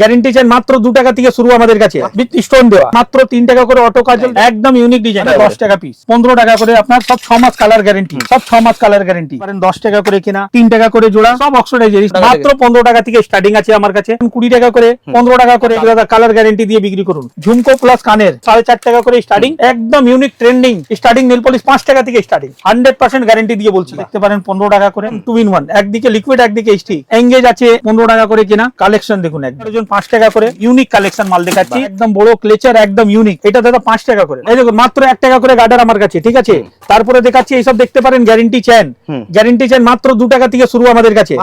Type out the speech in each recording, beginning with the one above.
Guarantee চান মাত্র দু টাকা থেকে শুরু আমাদের কাছে। স্টোন দেওয়া। মাত্র তিন টাকা করে অটো কাজল একদম ইউনিক ডিজাইন দশ টাকা পিস পনেরো টাকা করে আপনার সব ছ মাস কালার গ্যারেন্টি সব ছ মাস কালার গ্যারেন্টি পারেন দশ টাকা করে কিনা তিন টাকা করে জোড়া সব অক্সিডাইজার মাত্র পনেরো টাকা থেকে স্টার্টিং আছে আমার কাছে। কুড়ি টাকা করে পনেরো টাকা করে কালার গ্যারেন্টি দিয়ে বিক্রি করুন। ঝুমকো প্লাস কানের সাড়ে চার টাকা করে স্টার্টিং একদম unique trending starting nail polish পাঁচ টাকা থেকে স্টার্টিং হান্ড্রেড পার্সেন্ট গ্যারেন্টি দিয়ে বলছি। দেখতে পারেন পনেরো টাকা করে। টু ইন ওয়ান একদিকে লিকুইড একদিকে স্টি এঙ্গেজ আছে পনেরো টাকা করে কিনা। কালেকশন দেখুন একজন পাঁচ টাকা করে ইউনিক কালেকশন মাল দেখাচ্ছি। একদম বড় ক্লেচার একদম ইউনিক এটা দাদা পাঁচ টাকা করে। এই দেখুন মাত্র এক টাকা করে গার্ডার আমার কাছে ঠিক আছে? তারপরে দেখাচ্ছি এইসব দেখতে পারেন গ্যারেন্টি চেন গ্যারেন্টি চেন মাত্র দু টাকা থেকে শুরু আমাদের কাছে।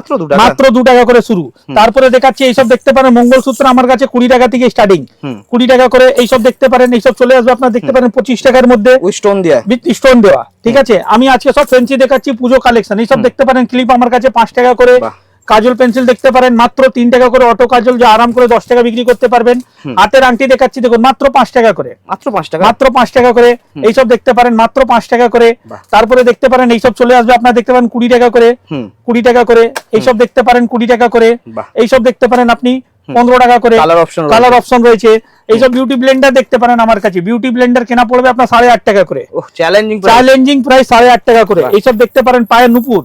মাত্র দু টাকা? করে শুরু। তারপরে দেখাচ্ছি এইসব দেখতে পারেন মঙ্গলসূত্র আমার কাছে কুড়ি টাকা থেকে স্টার্টিং কুড়ি টাকা করে এইসব দেখতে পারেন এইসব চলে আসবে আপনার দেখতে পারেন পঁচিশ টাকার মধ্যে। স্টোন দেওয়া উইথ স্টোন দেওয়া ঠিক আছে? আমি আজকে সব ফেন্সি দেখাচ্ছি পুজো কালেকশন এইসব দেখতে পারেন ক্লিপ আমার কাছে পাঁচ টাকা করে। কাজল পেন্সিল দেখতে পারেন মাত্র তিন টাকা করে অটো কাজল যা আরাম করে দশ টাকা বিক্রি করতে পারবেন। হাতের আংটি দেখাচ্ছি দেখুন মাত্র পাঁচ টাকা করে। মাত্র পাঁচ টাকা? মাত্র পাঁচ টাকা করে। এইসব দেখতে পারেন মাত্র পাঁচ টাকা করে। তারপরে দেখতে পারেন এইসব চলে আসবে আপনার দেখতে পারেন কুড়ি টাকা করে। কুড়ি টাকা করে। এইসব দেখতে পারেন কুড়ি টাকা করে। এইসব দেখতে পারেন আপনি পনেরো টাকা করে কালার অপশন রয়েছে। এইসব বিউটি ব্লেন্ডার দেখতে পারেন আমার কাছে। বিউটি ব্লেন্ডার কেনা পড়বে আপনার সাড়ে আট টাকা করে। চ্যালেঞ্জিং চ্যালেঞ্জিং প্রাইস সাড়ে আট টাকা করে। এইসব দেখতে পারেন পায়ের নুপুর।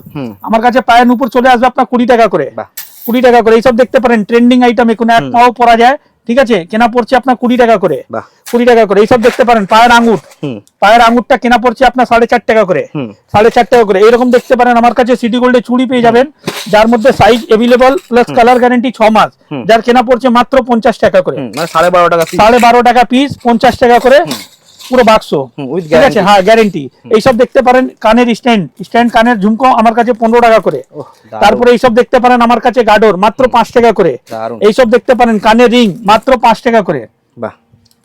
আমার কাছে পায়ের নুপুর চলে আসবে আপনার কুড়ি টাকা করে। কুড়ি টাকা করে। এইসব দেখতে পারেন। ট্রেন্ডিং আইটেম এখন এক পাও পরা যায়। ঠিক আছে? কেনা পড়ছে আপনার কুড়ি টাকা করে। কুড়ি টাকা করে। এইসব দেখতে পারেন পায়ের আঙুর। পায়ের আঙুরটা কেনা পড়ছে আপনার সাড়ে চার টাকা করে। সাড়ে চার টাকা করে। এরকম দেখতে পারেন আমার কাছে সিটি গোল্ডে চুড়ি পেয়ে যাবেন যার মধ্যে size available plus colour guarantee ছ মাস। যার কেনা পড়ছে মাত্র পঞ্চাশ টাকা করে। মানে সাড়ে বারো টাকা সাড়ে বারো টাকা পিস পঞ্চাশ টাকা করে। পুরো বাক্স। ঠিক আছে? হ্যাঁ গ্যারেন্টি এইসব দেখতে পারেন কানের স্ট্যান্ড স্ট্যান্ড কানের ঝুমকো আমার কাছে পনেরো টাকা করে। তারপরে এইসব দেখতে পারেন আমার কাছে গাডোর মাত্র পাঁচ টাকা করে। এইসব দেখতে পারেন কানের রিং মাত্র পাঁচ টাকা করে। বাহ।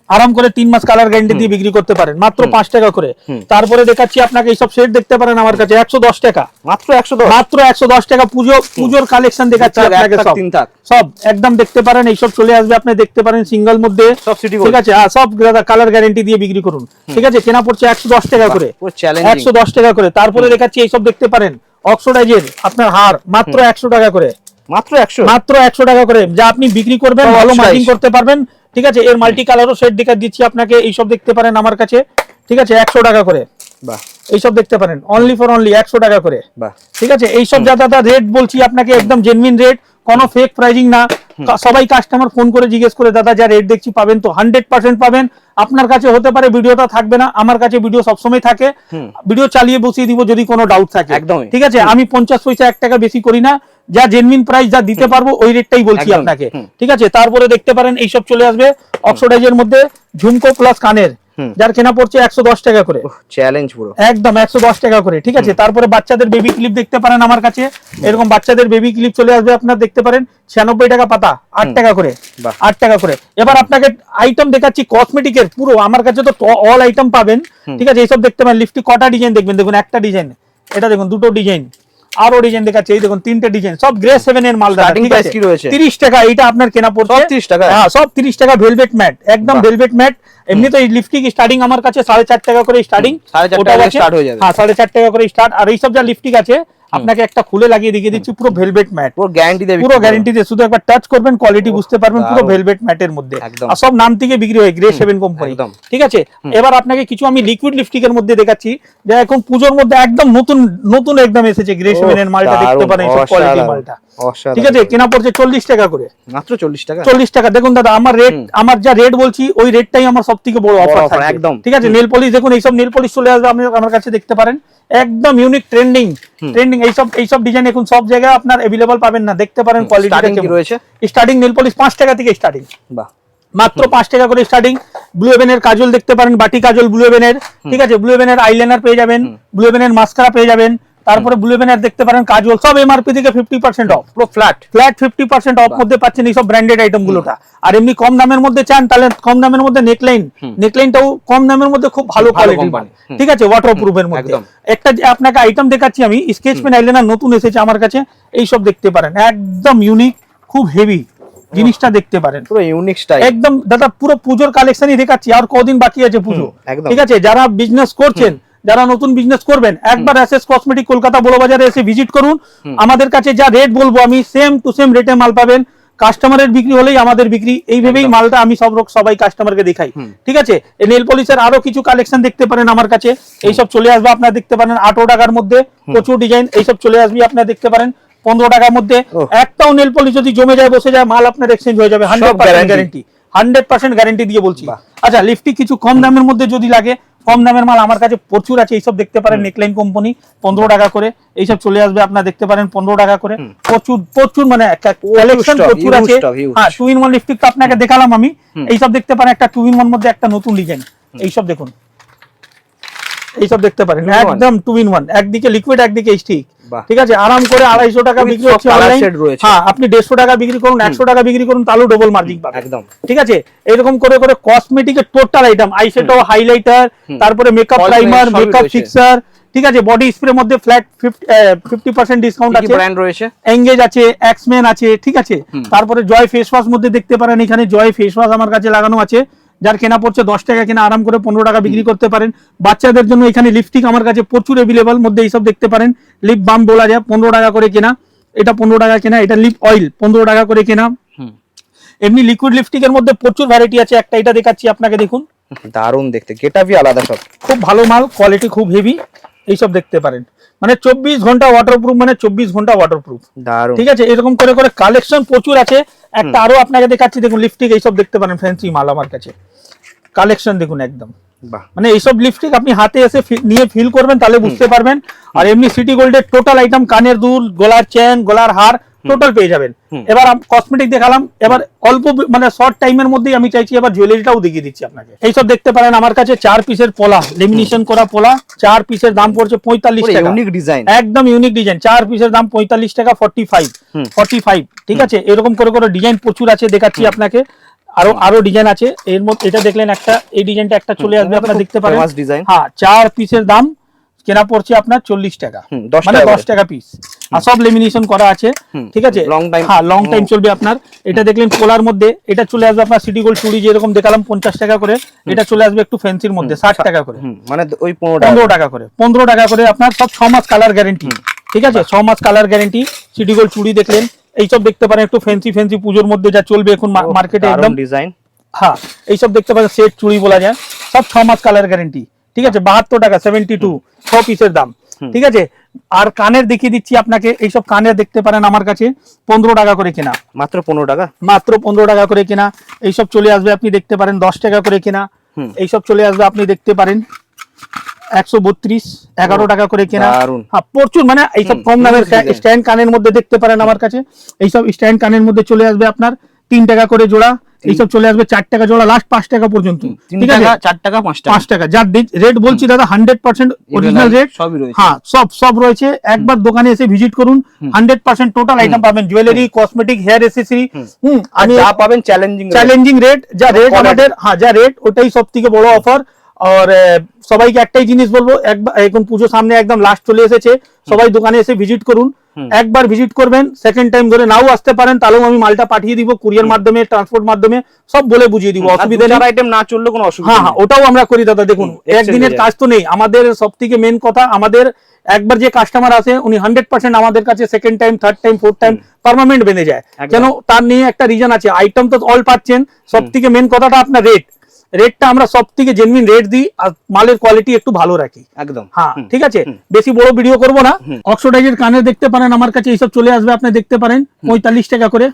আরাম করে তিন মাস কালার গ্যারেন্টি দিয়ে বিক্রি করতে পারেন মাত্র পাঁচ টাকা করে। তারপরে দেখাচ্ছি আপনাকে এইসব সেট দেখতে পারেন আমার কাছে একশো দশ টাকা। মাত্র একশো দশ? মাত্র একশো দশ টাকা পুজো পুজোর কালেকশন দেখাচ্ছি আপনাকে সব। সব একদম দেখতে পারেন এইসব চলে আসবে আপনি দেখতে পারেন সিঙ্গেল মধ্যে। ঠিক আছে হ্যাঁ, সব কালার গ্যারেন্টি দিয়ে বিক্রি করুন। ঠিক আছে কেনা পড়ছে একশো দশ টাকা করে। একশো দশ টাকা করে। তারপরে দেখাচ্ছি এইসব দেখতে পারেন অক্সোডাইজের আপনার হার মাত্র একশো টাকা করে। মাত্র একশো? মাত্র একশো টাকা করে। যা আপনি বিক্রি করবেন ভালো। মার্কিং করতে পারবেন ঠিক আছে? এর মাল্টি কালারও সেট দেখা দিচ্ছি আপনাকে এইসব দেখতে পারেন আমার কাছে। ঠিক আছে? একশো টাকা করে। বাহ। এইসব দেখতে পারেন। অনলি ফর অনলি একশো টাকা করে। বাহ। ঠিক আছে? এইসব যা দাদা রেট বলছি আপনাকে একদম জেনুইন রেট কোনো ফেক প্রাইজিং না। সবাই কাস্টমার ফোন করে জিজ্ঞেস করে দাদা যা রেট দেখছি পাবেন তো হান্ড্রেড পার্সেন্ট পাবেন? আপনার কাছে হতে পারে ভিডিওটা থাকবে না। আমার কাছে ভিডিও সবসময় থাকে। ভিডিও চালিয়ে বসিয়ে দিব যদি কোনো ডাউট থাকে। একদম ঠিক আছে? আমি পঞ্চাশ পয়সা এক টাকা বেশি করি না। যা জেনুইন প্রাইস যা দিতে পারব ওই রেটটাই বলছি আপনাকে। ঠিক আছে? তারপরে দেখতে পারেন এইসব চলে আসবে অক্সোডাইজের মধ্যে ঝুমকো প্লাস কানের যার কেনা পড়ছে একশো দশ টাকা করে। চ্যালেঞ্জ পুরো। একদম একশো দশ টাকা করে। ঠিক আছে? তারপরে বাচ্চাদের বেবি ক্লিপ দেখতে পারেন আমার কাছে। এরকম বাচ্চাদের বেবি ক্লিপ চলে আসবে আপনার দেখতে পারেন। ছিয়ানব্বই টাকা পাতা আট টাকা করে। আট টাকা করে। এবার আপনাকে আইটেম দেখাচ্ছি কসমেটিকের পুরো। আমার কাছে তো অল আইটেম পাবেন। ঠিক আছে? এইসব দেখতে পারেন লিফটি কটা ডিজাইন দেখবেন? দেখুন একটা ডিজাইন এটা দেখুন দুটো ডিজাইন আরও ডিজাইন দেখাচ্ছে এই দেখুন তিনটে ডিজাইন সব গ্রে সেভেন এর মাল? তিরিশ টাকা এটা আপনার কেনা পড়ছে। 30 টাকা? হ্যাঁ সব তিরিশ টাকা ভেলভেট ম্যাট একদম ভেলভেট ম্যাট এমনি তো এই লিপস্টিক স্টার্টিং আমার কাছে সাড়ে চার টাকা করে স্টার্টিং সাড়ে চার টাকা স্টার্ট হয়ে যাবে। হ্যাঁ সাড়ে চার টাকা করে স্টার্ট আর এইসব যা লিপস্টিক আছে আপনাকে একটা খুলে লাগিয়ে দেখিয়ে দিচ্ছি পুরো ভেলভেট ম্যাট পুরো গ্যারান্টি দেবে পুরো গ্যারান্টি দিয়ে শুধু একবার টাচ করবেন কোয়ালিটি বুঝতে পারবেন পুরো। ভেলভেট ম্যাটের মধ্যে। আর সব নাম থেকে বিক্রি হয় গ্রে সেভেন কোম্পানি। ঠিক আছে? এবার আপনাকে কিছু আমি লিকুইড লিপস্টিক এর মধ্যে দেখাচ্ছি। যে এখন পুজোর মধ্যে একদম নতুন নতুন একদম এসেছে গ্রে সেভেন এর মালটা দেখতে পারেন এইসব কোয়ালিটি মালটা। ঠিক আছে কেনা পড়ছে চল্লিশ টাকা করে। মাত্র চল্লিশ টাকা? চল্লিশ টাকা। দেখুন দাদা আমার রেট আমার যা রেট বলছি ওই রেটটাই আমার সব থেকে বড় অফার একদম। ঠিক আছে নেল পলিশ দেখুন এইসব নেল পলিশ চলে আসবে আপনি আমার কাছে দেখতে পারেন। একদম ইউনিক ট্রেন্ডিং ট্রেন্ডিং এইসব এইসব ডিজাইন এখন সব জায়গায় আপনার অ্যাভেলেবল পাবেন না। দেখতে পারেন কোয়ালিটি রয়েছে? স্টার্টিং নেল পলিশ পাঁচ টাকা থেকে স্টার্টিং বাহ। মাত্র পাঁচ টাকা করে স্টার্টিং ব্লু এভেনের কাজল দেখতে পারেন বাটি কাজল ব্লু এভেনের ঠিক আছে ব্লু এভেনের আইলাইনার পেয়ে যাবেন ব্লু এভেনের মাস্কারা পেয়ে যাবেন। তারপরে ব্লু এভেনের দেখতে পারেন কাজল সব এমআরপি থেকে ফিফটি পার্সেন্ট অফ পুরো flat flat fifty percent off মধ্যে পাচ্ছেন এইসব ব্র্যান্ডেড আইটেম গুলোটা। আর এমনি কম দামের মধ্যে চান তাহলে কম দামের মধ্যে নেকলাইন নেকলাইনটাও কম দামের মধ্যে খুব ভালো কোয়ালিটি ঠিক আছে? ওয়াটার প্রুফের মধ্যে একটা যে আপনাকে আইটেম দেখাচ্ছি আমি স্কেচ পেন আইলাইনার নতুন এসেছে আমার কাছে এইসব দেখতে পারেন। একদম ইউনিক খুব হেভি জিনিসটা দেখতে পারেন। পুরো ইউনিক স্টাইল একদম দাদা পুরো পুজোর কালেকশনই দেখাচ্ছি আর কদিন বাকি আছে পুজো। ঠিক আছে? যারা বিজনেস করছেন যারা নতুন বিজনেস করবেন একবার এসএস কসমেটিক কলকাতা বড় বাজারে এসে ভিজিট করুন। আমাদের কাছে যা রেট বলব আমি সেম টু সেম রেটে মাল পাবেন। কাস্টমারের বিক্রি হলেই আমাদের বিক্রি। এইভাবেই। মালটা আমি সব সবাই কাস্টমারকে দেখাই। ঠিক আছে? নেল পলিশের আরও কিছু কালেকশন দেখতে পারেন আমার কাছে। এইসব চলে আসবে আপনারা দেখতে পারেন আঠারো টাকার মধ্যে। প্রচুর ডিজাইন এইসব চলে আসবে আপনারা দেখতে পারেন পনেরো টাকার মধ্যে। একটাও নেল পলিশ যদি জমে যায় বসে যায় মাল আপনার এক্সচেঞ্জ হয়ে যাবে। Hundred. Guarantee hundred percent guarantee দিয়ে বলছি। আচ্ছা লিফটি কিছু কম দামের মধ্যে যদি লাগে কম দামের মাল আমার কাছে প্রচুর আছে এইসব দেখতে পারেন নেকলাইন কোম্পানি পনেরো টাকা করে এইসব চলে আসবে আপনার দেখতে পারেন পনেরো টাকা করে। প্রচুর প্রচুর মানে কালেকশন প্রচুর আছে। হ্যাঁ টু ইন ওয়ান লিপস্টিক তো আপনাকে দেখালাম আমি। এইসব দেখতে পারেন একটা টু ইন ওয়ান মধ্যে একটা নতুন ডিজাইন এইসব দেখুন। এইসব দেখতে পারেন। একদম টু ইন ওয়ান একদিকে লিকুইড একদিকে স্টিক। ঠিক আছে আরাম করে আড়াইশো টাকা বিক্রি হচ্ছে রয়েছে। হ্যাঁ আপনি দেড়শো টাকা বিক্রি করুন একশো টাকা বিক্রি করুন তাহলেও ডবল মার্জিন পাবেন। একদম। ঠিক আছে এরকম করে করে কসমেটিকের টোটাল আইটেম আইশ্যাডো হাইলাইটার তারপরে মেকআপ প্রাইমার মেকআপ। ফিক্সার ঠিক আছে বডি স্প্রে মধ্যে ফ্ল্যাট ফিফটি পার্সেন্ট ডিসকাউন্ট আছে। ব্র্যান্ড রয়েছে? এঙ্গেজ আছে এক্সমেন আছে ঠিক আছে। তারপরে জয় ফেস ওয়াশ মধ্যে দেখতে পারেন এখানে জয় ফেস ওয়াশ আমার কাছে লাগানো আছে। যার কেনা পড়ছে দশ টাকা কেনা আরাম করে পনেরো টাকা বিক্রি করতে পারেন। বাচ্চাদের জন্য এখানে লিপস্টিক আমার কাছে প্রচুর এভেলেবল মধ্যে এইসব দেখতে পারেন। লিপ বাম বলা যায় পনেরো টাকা করে কেনা। এটা পনেরো টাকা কেনা এটা লিপ অয়েল পনেরো টাকা করে কেনা। হুম। এমনি লিকুইড লিপস্টিকের মধ্যে প্রচুর ভ্যারাইটি আছে একটা এটা দেখাচ্ছি আপনাকে দেখুন। দারুণ দেখতে গেটাভি আলাদা সব। খুব ভালো মাল কোয়ালিটি খুব হেভি এইসব দেখতে পারেন। মানে চব্বিশ ঘণ্টা ওয়াটারপ্রুফ মানে চব্বিশ ঘণ্টা ওয়াটারপ্রুফ ঠিক আছে এরকম করে করে কালেকশন প্রচুর আছে। একটা আরও আপনাকে দেখাচ্ছি দেখুন লিপস্টিক এইসব দেখতে পারেন ফ্যান্সি মাল আমার কাছে। কালেকশন দেখুন একদম। মানে এইসব লিপস্টিক আপনি হাতে এসে নিয়ে ফিল করবেন তাহলে বুঝতে পারবেন। আর এমনি সিটি গোল্ডের টোটাল আইটেম কানের দুল গলার চেন গলার হার টোটাল পেয়ে যাবেন। এবার কসমেটিক দেখালাম। এবার অল্প মানে শর্ট টাইমের মধ্যেই আমি চাইছি এবার জুয়েলারিটাও দেখিয়ে দিচ্ছি আপনাকে। এইসব দেখতে পারেন আমার কাছে চার পিসের পোলা লেমিনেশন করা পোলা। চার পিসের দাম পড়ছে পঁয়তাল্লিশ টাকা। ইউনিক ডিজাইন একদম ইউনিক ডিজাইন চার পিসের দাম পঁয়তাল্লিশ টাকা ফর্টি ফাইভ ফর্টি ফাইভ ঠিক আছে? এরকম করে করে ডিজাইন প্রচুর আছে দেখাচ্ছি আপনাকে। আরও আরও ডিজাইন আছে। এর মধ্যে এটা দেখলেন একটা এই ডিজাইনটা একটা চলে আসবে আপনারা দেখতে পারেন। design। হ্যাঁ চার পিসের দাম কেনা পড়ছে আপনার চল্লিশ টাকা। হুম, 10 মানে টাকা দশ টাকা পিস আর সব লেমিনেশন করা আছে ঠিক আছে? হ্যাঁ লং টাইম চলবে আপনার। এটা দেখলেন পোলার মধ্যে এটা চলে আসবে আপনার সিটি গোল্ড চুড়ি যেরকম দেখালাম পঞ্চাশ টাকা করে। এটা চলে আসবে একটু ফ্যান্সির মধ্যে ষাট টাকা করে। মানে ওই পনেরো টাকা। করে পনেরো টাকা করে আপনার সব ছ মাস কালার গ্যারেন্টি ঠিক আছে? ছ মাস কালার গ্যারেন্টি সিটি গোল্ড চুড়ি দেখলেন। এইসব দেখতে পারেন একটু ফ্যান্সি ফ্যান্সি পুজোর মধ্যে যা চলবে এখন মার্কেটে একদম। ডিজাইন হ্যাঁ এইসব দেখতে পারেন সেট চুড়ি বলা যায়। সব ছ মাস কালার গ্যারেন্টি ঠিক আছে? বাহাত্তর টাকা সেভেন্টি টু ছ পিসের দাম ঠিক আছে? আর কানের দেখিয়ে দিচ্ছি আপনাকে এইসব কানের দেখতে পারেন আমার কাছে পনেরো টাকা করে কেনা। মাত্র পনেরো টাকা? মাত্র পনেরো টাকা করে কেনা। এইসব চলে আসবে আপনি দেখতে পারেন দশ টাকা করে কেনা। এইসব চলে আসবে আপনি দেখতে পারেন। একশো বত্রিশ এগারো টাকা করে কেনা। হ্যাঁ প্রচুর মানে এইসব কম দামের স্ট্যান্ড কানের মধ্যে দেখতে পারেন আমার কাছে। এইসব স্ট্যান্ড কানের মধ্যে চলে আসবে আপনার তিন টাকা করে জোড়া এইসব চলে আসবে চার টাকা জোড়া লাস্ট পাঁচ টাকা পর্যন্ত। ঠিক আছে? চার টাকা পাঁচ টাকা। যার রেট বলছি দাদা হান্ড্রেড পার্সেন্ট অরিজিনাল রেট সবই রয়েছে। হ্যাঁ সব সব রয়েছে। একবার দোকানে এসে ভিজিট করুন হান্ড্রেড পার্সেন্ট টোটাল আইটেম পাবেন। Jewellery cosmetic hair accessory hmm. আর যা পাবেন চ্যালেঞ্জিং চ্যালেঞ্জিং রেট যা রেট আমাদের হ্যাঁ যা রেট ওটাই সব থেকে বড় অফার আর সবাইকে একটাই জিনিস বলব একবার এখন পুজো সামনে একদম লাস্ট চলে এসেছে সবাই দোকানে এসে ভিজিট করুন। একবার ভিজিট করবেন সেকেন্ড টাইম ধরে নাও আসতে পারেন তাহলেও আমি মালটা পাঠিয়ে দিব কুরিয়ার মাধ্যমে ট্রান্সপোর্ট মাধ্যমে সব বলে বুঝিয়ে দিব অসুবিধা নেই। আইটেম না চললে কোনো অসুবিধা হ্যাঁ হ্যাঁ ওটাও আমরা করি দাদা দেখুন একদিনের কাজ তো নেই আমাদের সব থেকে মেন কথা আমাদের একবার যে কাস্টমার আসে উনি হান্ড্রেড পার্সেন্ট আমাদের কাছে second time third time fourth time permanent বেঁধে যায়। কেন তার নিয়ে একটা রিজন আছে আইটেম তো অল পাচ্ছেন সব থেকে মেন কথাটা আপনার রেট রেটটা আমরা সব থেকে জেনুইন রেট দিই আর মালের কোয়ালিটি একটু ভালো রাখি। একদম। হ্যাঁ ঠিক আছে? বেশি বড় ভিডিও করব না। অক্সোডাইজের কানে দেখতে পারেন আমার কাছে এইসব চলে আসবে আপনি দেখতে পারেন। পঁয়তাল্লিশ টাকা করে।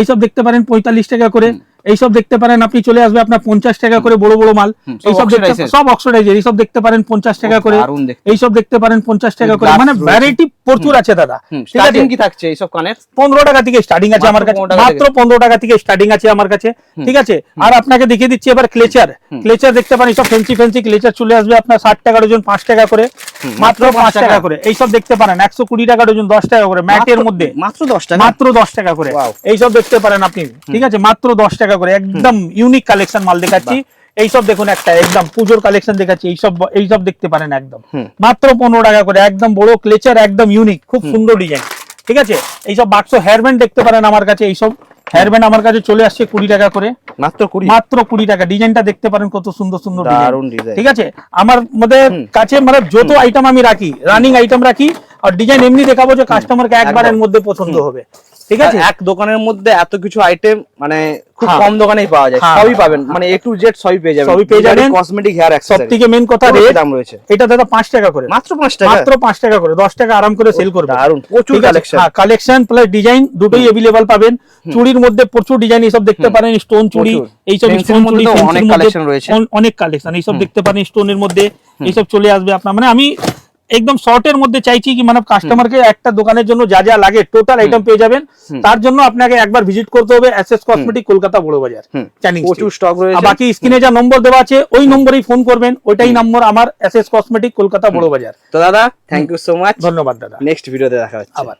এইসব দেখতে পারেন পঁয়তাল্লিশ টাকা করে। এইসব দেখতে পারেন আপনি চলে আসবে আপনার পঞ্চাশ টাকা করে বড় বড় মাল। এইসব সব অক্সোডাইজের এইসব দেখতে পারেন পঞ্চাশ টাকা করে। এইসব দেখতে পারেন পঞ্চাশ টাকা করে। মানে ভ্যারাইটি প্রচুর আছে দাদা। স্টার্টিং কি থাকছে এইসব কানের? পনেরো টাকা থেকে স্টার্টিং আছে আমার কাছে। মাত্র পনেরো টাকা থেকে স্টার্টিং আছে আমার কাছে। ঠিক আছে? আর আপনাকে দেখিয়ে দিচ্ছি এবার ক্লেচার ক্লেচার দেখতে পারেন সব ফেন্সি ফেন্সি ক্লেচার চলে আসবে আপনার ষাট টাকা ডজন পাঁচ টাকা করে। মাত্র পাঁচ টাকা। করে। এইসব দেখতে পারেন একশো কুড়ি টাকা ডজন দশ টাকা করে ম্যাটের মধ্যে। মাত্র দশ টাকা? মাত্র দশ টাকা করে। এইসব দেখতে পারেন আপনি। ঠিক আছে? মাত্র দশ টাকা করে একদম ইউনিক কালেকশন মাল দেখাচ্ছি। এইসব দেখুন একটা একদম পুজোর কালেকশন দেখাচ্ছি। এইসব এইসব দেখতে পারেন একদম। মাত্র পনেরো টাকা করে একদম বড় ক্লেচার একদম ইউনিক খুব সুন্দর ডিজাইন ঠিক আছে? এইসব বাক্স হেয়ারব্যান্ড দেখতে পারেন আমার কাছে। এইসব হেয়ারব্যান্ড আমার কাছে চলে আসছে কুড়ি টাকা করে। মাত্র কুড়ি? মাত্র কুড়ি টাকা। ডিজাইনটা দেখতে পারেন কত সুন্দর সুন্দর ঠিক আছে? আমার মধ্যে কাছে মানে যত আইটেম আমি রাখি রানিং আইটেম রাখি আর ডিজাইন এমনি দেখাবো যে কাস্টমারকে একবারের মধ্যে পছন্দ হবে। ঠিক আছে? এক দোকানের মধ্যে এত কিছু আইটেম মানে খুব হ্যাঁ। কম দোকানেই পাওয়া যায় হ্যাঁ। সবই পাবেন। মানে এ টু জেড সবই পেয়ে যাবেন। সবই পেয়ে যাবেন। কসমেটিক হেয়ার সব অ্যাক্সেসরি থেকে মেন কথা রেট দাম রয়েছে। এটা দাদা পাঁচ টাকা করে। মাত্র পাঁচ টাকা? মাত্র পাঁচ টাকা করে। দশ টাকা আরাম করে সেল করবে। দারুণ প্রচুর কালেকশন হ্যাঁ কালেকশন প্লাস ডিজাইন দুটোই এভেলেবল পাবেন। চুড়ির মধ্যে প্রচুর ডিজাইন এইসব দেখতে পারেন স্টোন চুড়ি। এইসব Fancy স্টোন চুড়ি অনেক কালেকশন রয়েছে। অনেক কালেকশন এই সব দেখতে পারেন স্টোনের মধ্যে এইসব চলে আসবে আপনার। মানে আমি একদম শর্টের মধ্যে চাইছি কি মানে কাস্টমারকে একটা দোকানের জন্য যা যা লাগে টোটাল আইটেম পেয়ে যাবেন। তার জন্য আপনাকে একবার ভিজিট করতে হবে এসএস কসমেটিক কলকাতা বড় বাজার প্রচুর স্টক রয়েছে। বাকি স্ক্রিনে যা নম্বর দেওয়া আছে ওই নম্বরেই ফোন করবেন ওইটাই নম্বর আমার এসএস কসমেটিক কলকাতা বড় বাজার। তো দাদা থ্যাংক ইউ সো মাচ ধন্যবাদ দাদা। নেক্সট ভিডিওতে দেখা হচ্ছে। আবার।